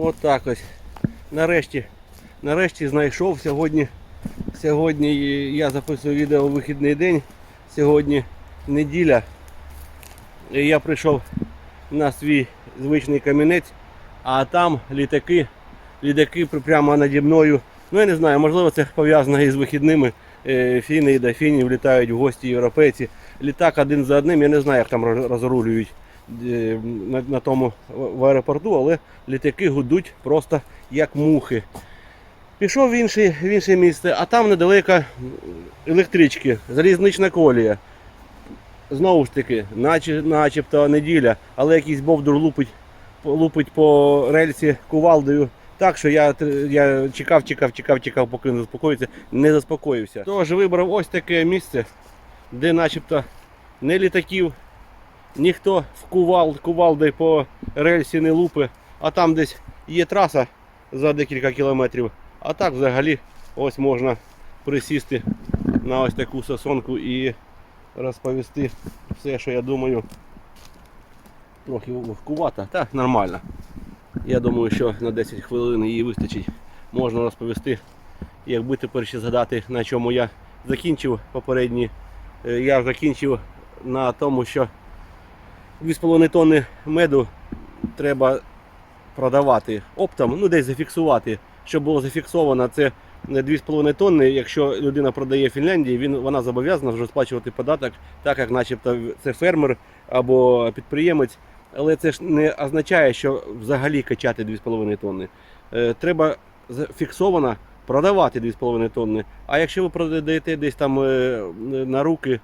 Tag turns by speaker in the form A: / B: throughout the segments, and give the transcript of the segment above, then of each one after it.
A: От так ось. Нарешті, нарешті знайшов. Сьогодні, сьогодні я записую відео у вихідний день. Сьогодні неділя. І я прийшов на свій звичний камінець, а там літаки, літаки прямо наді мною. Ну я не знаю, можливо це пов'язано із вихідними. Е, Фіни і до фінів літають в гості європейці. Літак один за одним, я не знаю, як там розрулюють на, на тому в аеропорту, але літаки гудуть просто як мухи. Пішов в інше, в інше місце, а там недалеко електрички, залізнична колія. Знову ж таки, наче, начебто неділя, але якийсь бовдур лупить, лупить по рельсі кувалдою. Так що я, я чекав, чекав, чекав, чекав, поки не заспокоїться, не заспокоївся. Тож вибрав ось таке місце, де начебто не літаків, ніхто в кувал, кувалди по рельсі не лупи, а там десь є траса за декілька кілометрів. А так взагалі ось можна присісти на ось таку сосонку і розповісти все, що я думаю. Трохи вовкувата, так нормально. Я думаю, що на 10 хвилин її вистачить. Можна розповісти, якби тепер ще згадати, на чому я закінчив попередні. Е, Я закінчив на тому, що 2,5 тонни меду треба продавати оптом, ну десь зафіксувати, щоб було зафіксовано це 2,5 тонни. Якщо людина продає в Фінляндії, він, вона зобов'язана вже сплачувати податок, так як начебто це фермер або підприємець. Але це ж не означає, що взагалі качати 2,5 тонни. Е, Треба фіксовано продавати 2,5 тонни. А якщо ви продаєте десь там е, на руки,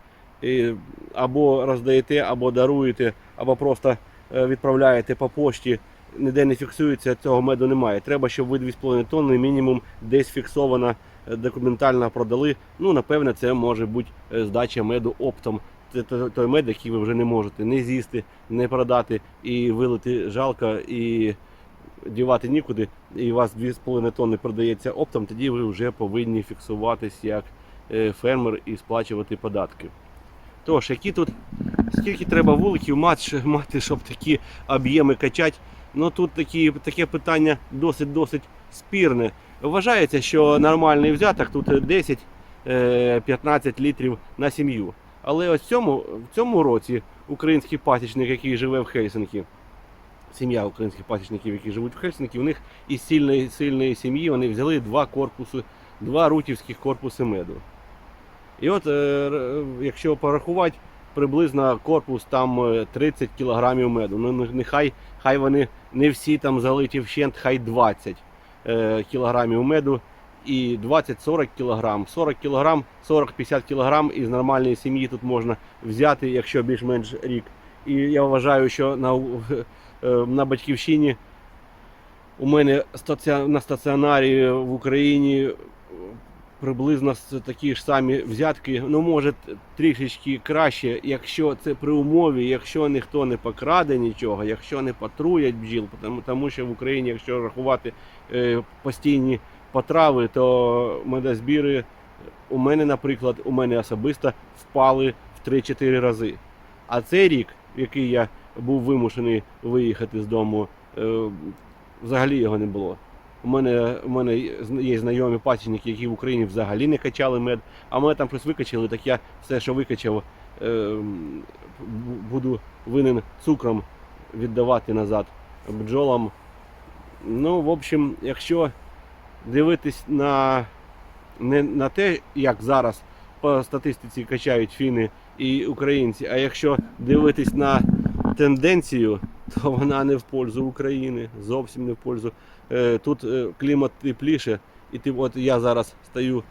A: або роздаєте, або даруєте, або просто е, відправляєте по пошті, ніде не фіксується, цього меду немає. Треба, щоб ви 2,5 тонни мінімум десь фіксовано е, документально продали. Ну, напевне, це може бути е, здача меду оптом. Це той мед, який ви вже не можете не з'їсти, не продати і вилити жалко, і дівати нікуди, і у вас 2,5 тонни продається оптом, тоді ви вже повинні фіксуватись як фермер і сплачувати податки. Тож, які тут, скільки треба вуликів мати, щоб такі об'єми качати? Ну тут такі, таке питання досить-досить спірне. Вважається, що нормальний взяток тут 10-15 літрів на сім'ю. Але ось цьому, в цьому році український пасічник, який живе в Хельсинкі, сім'я українських пасічників, які живуть в Хельсинкі, у них із сильної, сильної сім'ї вони взяли два корпуси, два рутівських корпуси меду. І от, е, якщо порахувати, приблизно корпус там е, 30 кілограмів меду. Ну, нехай хай вони не всі там залиті вщент, хай 20 е, кілограмів меду і 20-40 кілограм. 40 кілограм, 40-50 кілограм із нормальної сім'ї тут можна взяти, якщо більш-менш рік. І я вважаю, що на, е, на батьківщині у мене на стаціонарі в Україні е, приблизно такі ж самі взятки. Ну, може, трішечки краще, якщо це при умові, якщо ніхто не покраде нічого, якщо не патруять бджіл, тому, тому що в Україні, якщо рахувати е, постійні потрави, то медозбіри у мене, наприклад, у мене особисто впали в 3-4 рази. А цей рік, в який я був вимушений виїхати з дому, е, взагалі його не було. У мене, у мене є знайомі пасічники, які в Україні взагалі не качали мед, а мене там щось викачали, так я все, що викачав, е, буду винен цукром віддавати назад бджолам. Ну, в общем, якщо дивитись на, не на те, як зараз по статистиці качають фіни і українці, а якщо дивитись на тенденцію, то вона не в пользу України, зовсім не в пользу. Е, Тут е, клімат тепліше, і ти, от я зараз стою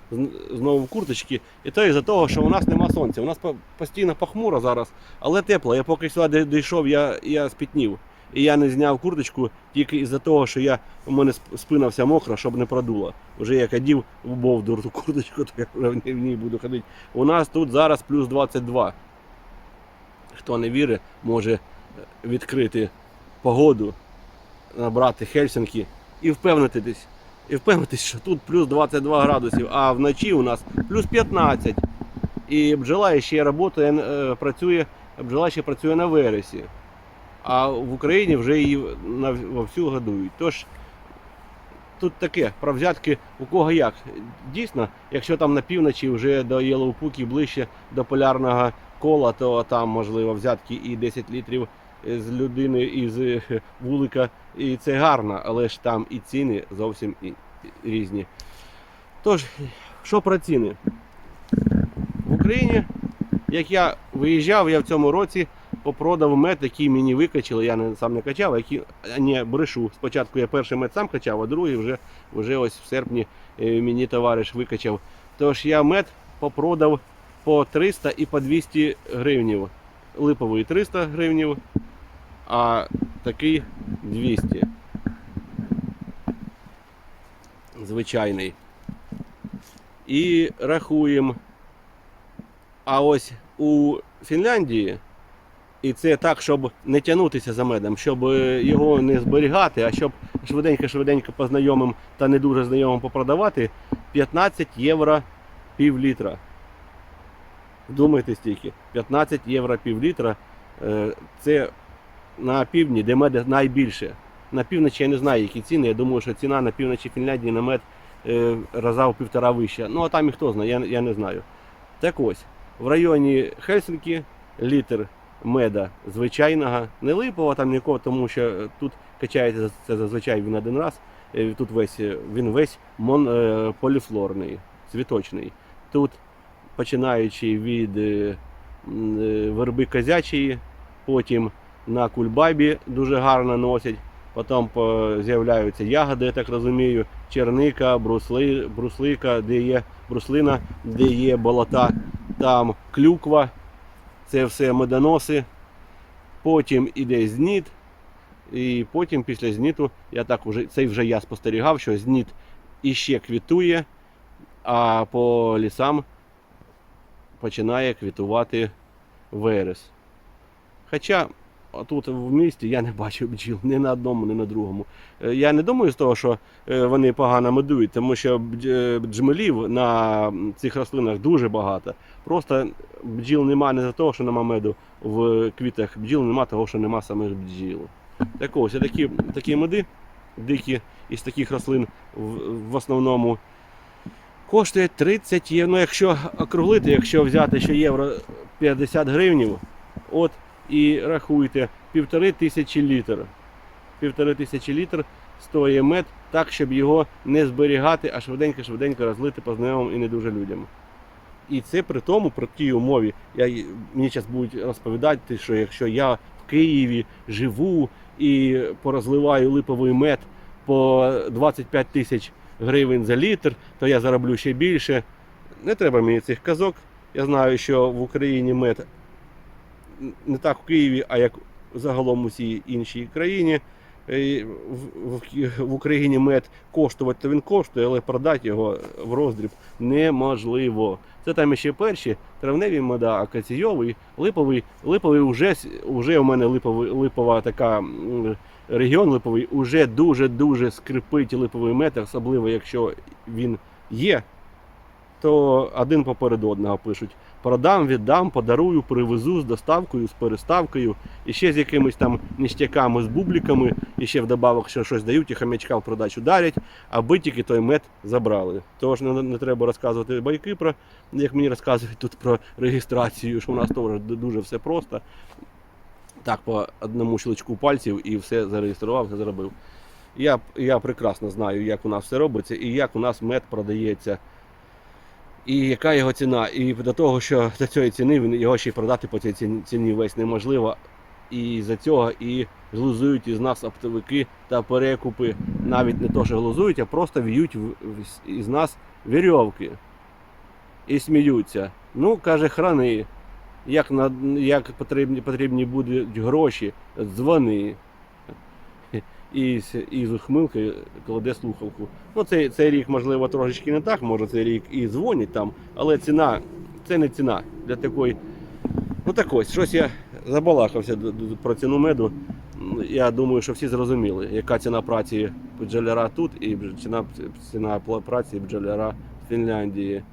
A: знову в курточці, і то із-за того, що у нас нема сонця. У нас постійно похмуро зараз, але тепло. Я поки сюди дійшов, я, я спітнів. І я не зняв курточку тільки із-за того, що я, у мене сп- спина вся мокра, щоб не продуло. Уже як одів в бовдур ту курточку, то я вже в ній- буду ходити. У нас тут зараз плюс 22. Хто не вірить, може відкрити погоду, набрати Хельсинки і впевнитись, і впевнитись, що тут плюс 22 градусів, а вночі у нас плюс 15. І бджола ще працює, е, працює, бджола ще працює на вересі. А в Україні вже її вовсю годують. Тож тут таке, про взятки у кого як. Дійсно, якщо там на півночі вже до Єлоупуки ближче до полярного кола, то там можливо взятки і 10 літрів з людини із е, вулика, і це гарно, але ж там і ціни зовсім різні. Тож, що про ціни? В Україні, як я виїжджав, я в цьому році попродав мед, який мені викачали, я не, сам не качав, а який, ні, брешу. Спочатку я перший мед сам качав, а другий вже, вже ось в серпні е, мені товариш викачав. Тож я мед попродав по 300 і по 200 гривнів. Липовий 300 гривнів, а такий 200. Звичайний. І рахуємо. А ось у Фінляндії, і це так, щоб не тягнутися за медом, щоб е, його не зберігати, а щоб швиденько-швиденько по знайомим та не дуже знайомим попродавати, 15 євро пів літра. Думайте стільки, 15 євро пів літра. е, Це на півдні, де мед найбільше. На півночі я не знаю, які ціни. Я думаю, що ціна на півночі Фінляндії на мед е, раза в півтора вища. Ну а там і хто знає, я, я не знаю. Так ось, в районі Хельсинкі літр меда звичайного, не липового там нікого, тому що тут качається це зазвичай він один раз. Е, Тут весь е, він весь мон, е, поліфлорний, цвіточний. Тут починаючи від е, е, верби козячої, потім на кульбабі дуже гарно носять. Потім з'являються ягоди, я так розумію, черника, брусли, бруслика, де є бруслина, де є болота, там клюква, це все медоноси. Потім іде зніт. І потім після зніту, я так уже, це вже я спостерігав, що зніт іще квітує, а по лісам починає квітувати верес. Хоча тут в місті я не бачу бджіл ні на одному, ні на другому. Е, Я не думаю з того, що е, вони погано медують, тому що е, бджмелів на цих рослинах дуже багато. Просто бджіл нема не за того, що нема меду в квітах бджіл, нема того, що нема самих бджіл. Так ось, такі, такі меди дикі із таких рослин в, в основному коштує 30 євро. Ну, якщо округлити, якщо взяти ще євро 50 гривнів, от і рахуйте, півтори тисячі літр. Півтори тисячі літр стоїть мед так, щоб його не зберігати, а швиденько-швиденько розлити по знайомим і не дуже людям. І це при тому, при тій умові, я, мені зараз будуть розповідати, що якщо я в Києві живу і порозливаю липовий мед по 25 тисяч гривень за літр, то я зароблю ще більше. Не треба мені цих казок. Я знаю, що в Україні мед не так в Києві, а як загалом у всій іншій країні. Е, в Україні мед коштувати, то він коштує, але продати його в роздріб неможливо. Це там ще перші травневі меда, акаційовий, липовий. Липовий вже, вже у мене липовий, липова така регіон липовий, уже дуже-дуже скрипить липовий мед, особливо якщо він є, то один поперед одного пишуть. Продам, віддам, подарую, привезу з доставкою, з переставкою, і ще з якимись там ніштяками, з бубліками, і ще вдобавок ще щось дають, і хам'ячка в продачу дарять, аби тільки той мед забрали. Тож не, не треба розказувати байки про, як мені розказують тут про реєстрацію, що у нас теж дуже все просто. Так, по одному щелчку пальців і все зареєстрував, все зробив. Я, я прекрасно знаю, як у нас все робиться і як у нас мед продається. І яка його ціна? І до того, що до цієї ціни його ще й продати по цій ціні- весь неможливо. І за цього і глузують із нас оптовики та перекупи. Навіть не то, що глузують, а просто в'ють із нас вірьовки. І сміються. Ну, каже, храни. Як, на, як потрібні, потрібні будуть гроші, дзвони. І, з- ухмилкою кладе слухавку. Ну, цей, цей рік, можливо, трошечки не так, може цей рік і дзвонять там, але ціна це не ціна для такої. Ну так ось, щось я забалакався про ціну меду. Я думаю, що всі зрозуміли, яка ціна праці бджоляра тут і ціна, ціна праці бджоляра в Фінляндії.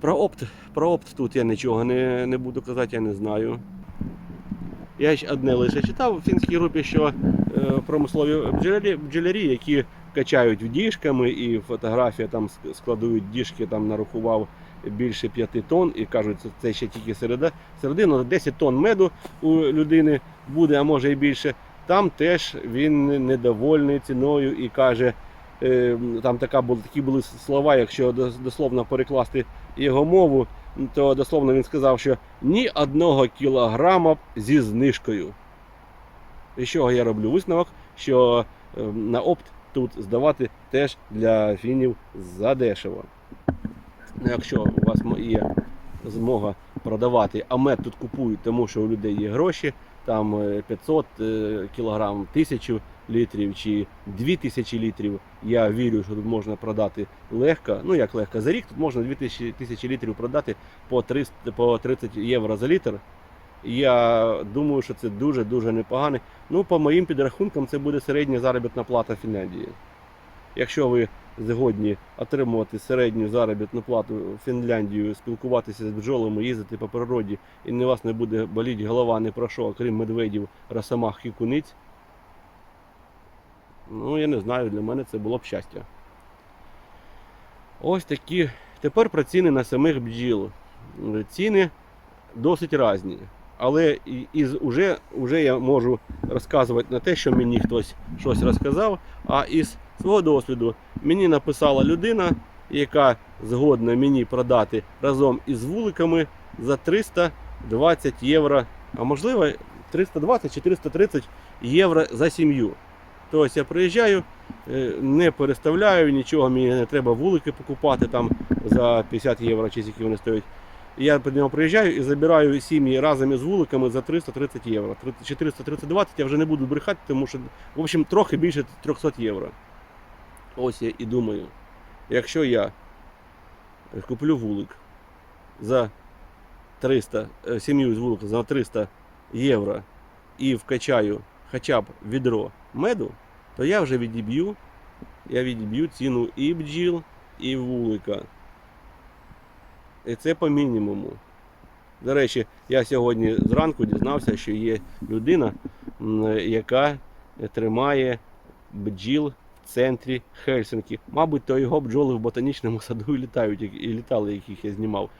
A: Про опт, про опт тут я нічого не, не буду казати, я не знаю. Я одне лише читав у фінській групі, що е, промислові бджолярі, бджолярі, які качають діжками і фотографія там складують діжки, там нарахував більше 5 тонн і кажуть, це- це ще тільки середа, середина, 10 тонн меду у людини буде, а може і більше. Там теж він недовольний ціною і каже, е, там така такі були слова, якщо дословно перекласти його мову, то дословно він сказав, що ні одного кілограма зі знижкою. І чого я роблю висновок, що е, на опт тут здавати теж для фінів задешево. Ну, якщо у вас є змога продавати, а мед тут купують, тому що у людей є гроші, там е, 500 е, кілограм, 1000 літрів чи 2000 літрів, я вірю, що тут можна продати легко. Ну як легко, за рік тут можна 2000 тисячі літрів продати по 300, по 30 євро за літр. Я думаю, що це дуже-дуже непогано. Ну, по моїм підрахункам, це буде середня заробітна плата Фінляндії. Якщо ви згодні отримувати середню заробітну плату в Фінляндію, спілкуватися з бджолами, їздити по природі, і не вас не буде боліти голова не про що, окрім медведів, росомах і куниць. Ну, я не знаю, для мене це було б щастя. Ось такі. Тепер про ціни на самих бджіл. Ціни досить різні. Але із уже, уже я можу розказувати не те, що мені хтось щось розказав, а із свого досвіду мені написала людина, яка згодна мені продати разом із вуликами за 320 євро, а можливо 320 чи 330 євро за сім'ю. Тобто я приїжджаю, е, не переставляю нічого, мені не треба вулики покупати там за 50 євро, чи скільки вони стоять. Я під нього приїжджаю і забираю сім'ї разом із вуликами за 330 євро. Три- Чи 330 я вже не буду брехати, тому що, в общем, трохи більше 300 євро. Ось я і думаю, якщо я куплю вулик за 300, е, сім'ю з вулика за 300 євро і вкачаю хоча б відро меду, то я вже відіб'ю, я відіб'ю ціну і бджіл, і вулика. І це по мінімуму. До речі, я сьогодні зранку дізнався, що є людина, яка тримає бджіл центрі Хельсинкі. Мабуть, то його бджоли в ботанічному саду і літають, і літали, яких я знімав.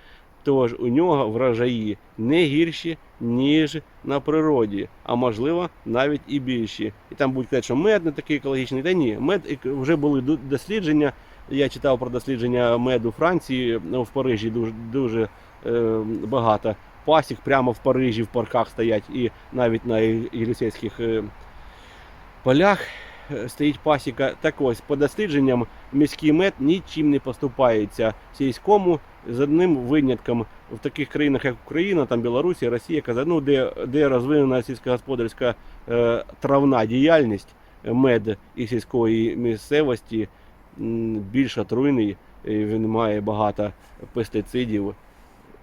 A: Тож у нього врожаї не гірші, ніж на природі, а можливо навіть і більші. І там будуть казати, що мед не такий екологічний. Та ні, мед вже були дослідження. Я читав про дослідження меду Франції в Парижі дуже, дуже е, багато пасік прямо в Парижі в парках стоять, і навіть на Єлісейських е, полях стоїть пасіка. Так ось, по дослідженням, міський мед нічим не поступається сільському з одним винятком в таких країнах, як Україна, там Білорусі, Росія, Каза- ну, де, де розвинена сільськогосподарська е, травна діяльність, е, мед і сільської місцевості більш отруйний, і він має багато пестицидів,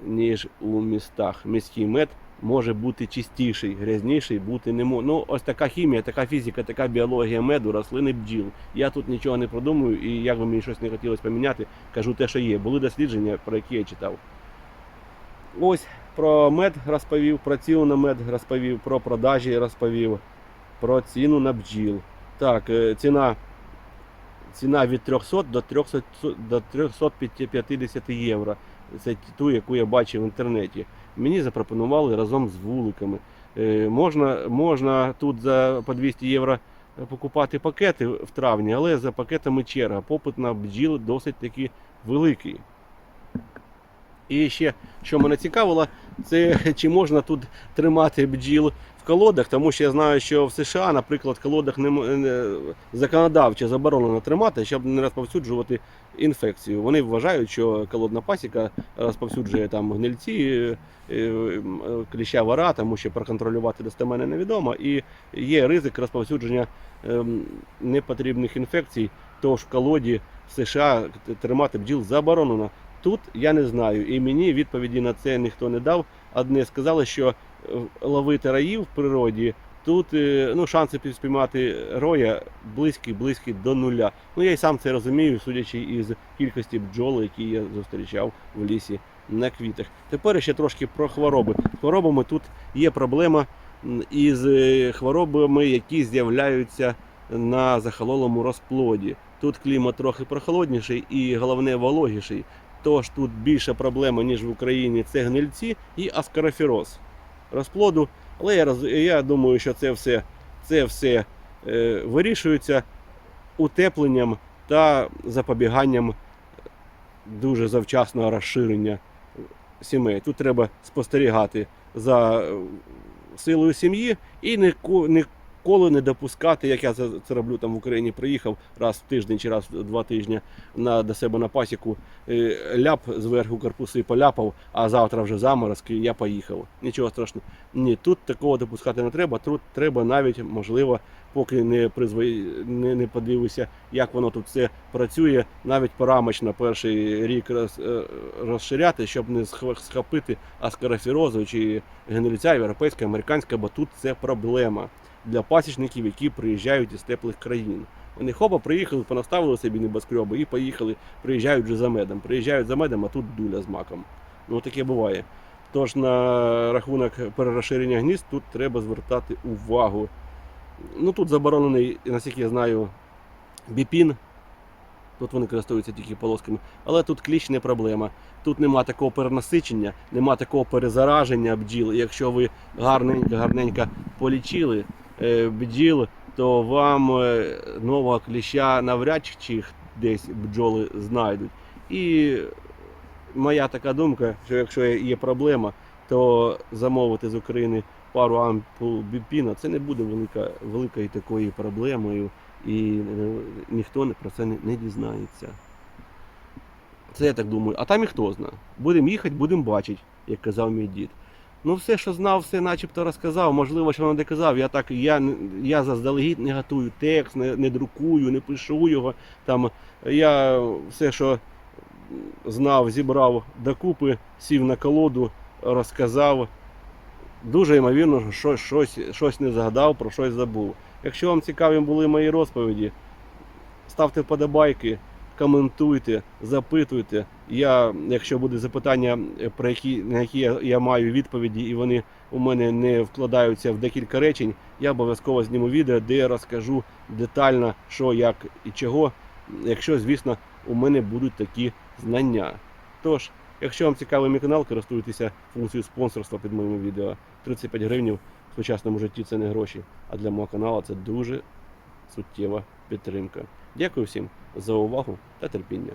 A: ніж у містах. Міський мед може бути чистіший, грязніший бути не може. Ну, ось така хімія, така фізика, така біологія меду, рослини бджіл. Я тут нічого не продумую, і як би мені щось не хотілося поміняти, кажу те, що є. Були дослідження, про які я читав. Ось про мед розповів, про ціну на мед розповів, про продажі розповів, про ціну на бджіл. Так, е, ціна, ціна від 300 до 300, до 350 євро. Це ту, яку я бачив в інтернеті. Мені запропонували разом з вуликами. Е, Можна, можна тут за по 200 євро покупати пакети в травні, але за пакетами черга. Попит на бджіл досить таки великий. І ще, що мене цікавило, це чи можна тут тримати бджіл в колодах, тому що я знаю, що в США, наприклад, в колодах не, не законодавчо заборонено тримати, щоб не розповсюджувати інфекцію. Вони вважають, що колодна пасіка розповсюджує там гнильці, е, е, е, кліща вара, тому що проконтролювати достеменно невідомо, і є ризик розповсюдження непотрібних інфекцій. Тож в колоді в США тримати бджіл заборонено. Тут я не знаю, і мені відповіді на це ніхто не дав. Одне сказали, що е, ловити раїв в природі тут е, ну, шанси спіймати роя близькі, близькі до нуля. Ну я й сам це розумію, судячи із кількості бджол, які я зустрічав в лісі на квітах. Тепер ще трошки про хвороби. Хворобами тут є проблема із е, хворобами, які з'являються на захололому розплоді. Тут клімат трохи прохолодніший і головне вологіший. Тож тут більше проблема, ніж в Україні, це гнильці і аскарофіроз розплоду. Але я, я думаю, що це все, це все е, вирішується утепленням та запобіганням дуже завчасного розширення сімей. Тут треба спостерігати за е, силою сім'ї і ніко- ніколи не допускати, як я це роблю там в Україні, приїхав раз в тиждень чи раз в два тижні на, до себе на пасіку, е, ляп зверху корпуси поляпав, а завтра вже заморозки, я поїхав. Нічого страшного. Ні, тут такого допускати не треба. Тут треба навіть, можливо, поки не призвої, не, не подивишся, як воно тут все працює, навіть порамочно перший рік роз, е, розширяти, щоб не сх- схопити аскарофірозу чи генериця європейська, американська, бо тут це проблема для пасічників, які приїжджають із теплих країн. Вони хопа приїхали, понаставили собі небоскреби і поїхали, приїжджають вже за медом. Приїжджають за медом, а тут дуля з маком. Ну таке буває. Тож на рахунок перерозширення гнізд тут треба звертати увагу. Ну тут заборонений, наскільки я знаю, біпін. Тут вони користуються тільки полосками. Але тут кліч не проблема. Тут нема такого перенасичення, нема такого перезараження бджіл. Якщо ви гарненько, гарненько полічили бджіл, то вам е, нового кліща навряд чи десь бджоли знайдуть. І моя така думка, що якщо є проблема, то замовити з України пару ампул біпіна, це не буде велика, великою такою проблемою, і е, ніхто про це не дізнається. Це я так думаю. А там і хто знає. Будемо їхати, будемо бачити, як казав мій дід. Ну, все, що знав, все начебто розказав. Можливо, що не казав. Я так, я, я заздалегідь не готую текст, не, не друкую, не пишу його. Там я все, що знав, зібрав докупи, сів на колоду, розказав. Дуже ймовірно, що щось, щось не згадав, про щось забув. Якщо вам цікаві були мої розповіді, ставте вподобайки, коментуйте, запитуйте. Я, якщо буде запитання, е, про які, на які я, я маю відповіді, і вони у мене не вкладаються в декілька речень, я обов'язково зніму відео, де я розкажу детально, що, як і чого, якщо, звісно, у мене будуть такі знання. Тож, якщо вам цікавий мій канал, користуйтеся функцією спонсорства під моїми відео. 35 гривень в сучасному житті це не гроші, а для мого каналу це дуже суттєва підтримка. Дякую всім за увагу та терпіння.